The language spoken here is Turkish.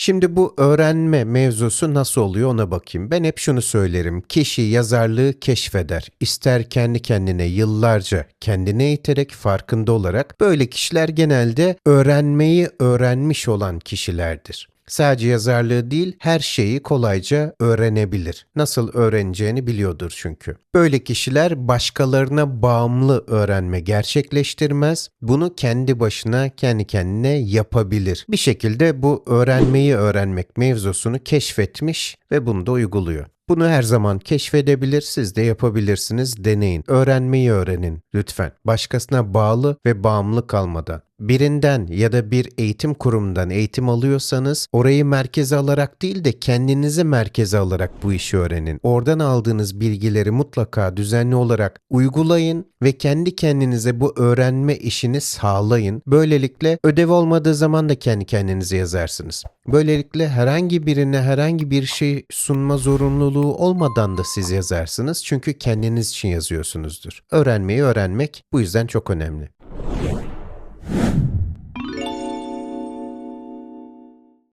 Şimdi bu öğrenme mevzusu nasıl oluyor ona bakayım. Ben hep şunu söylerim. Kişi yazarlığı keşfeder. İster kendi kendine yıllarca kendine eğiterek farkında olarak böyle kişiler genelde öğrenmeyi öğrenmiş olan kişilerdir. Sadece yazarlığı değil, her şeyi kolayca öğrenebilir. Nasıl öğreneceğini biliyordur çünkü. Böyle kişiler başkalarına bağımlı öğrenme gerçekleştirmez. Bunu kendi başına, kendi kendine yapabilir. Bir şekilde bu öğrenmeyi öğrenmek mevzusunu keşfetmiş ve bunu da uyguluyor. Bunu her zaman keşfedebilir, siz de yapabilirsiniz. Deneyin. Öğrenmeyi öğrenin lütfen. Başkasına bağlı ve bağımlı kalmadan. Birinden ya da bir eğitim kurumundan eğitim alıyorsanız orayı merkeze alarak değil de kendinizi merkeze alarak bu işi öğrenin. Oradan aldığınız bilgileri mutlaka düzenli olarak uygulayın ve kendi kendinize bu öğrenme işini sağlayın. Böylelikle ödev olmadığı zaman da kendi kendinize yazarsınız. Böylelikle herhangi birine herhangi bir şey sunma zorunluluğu olmadan da siz yazarsınız. Çünkü kendiniz için yazıyorsunuzdur. Öğrenmeyi öğrenmek bu yüzden çok önemli. you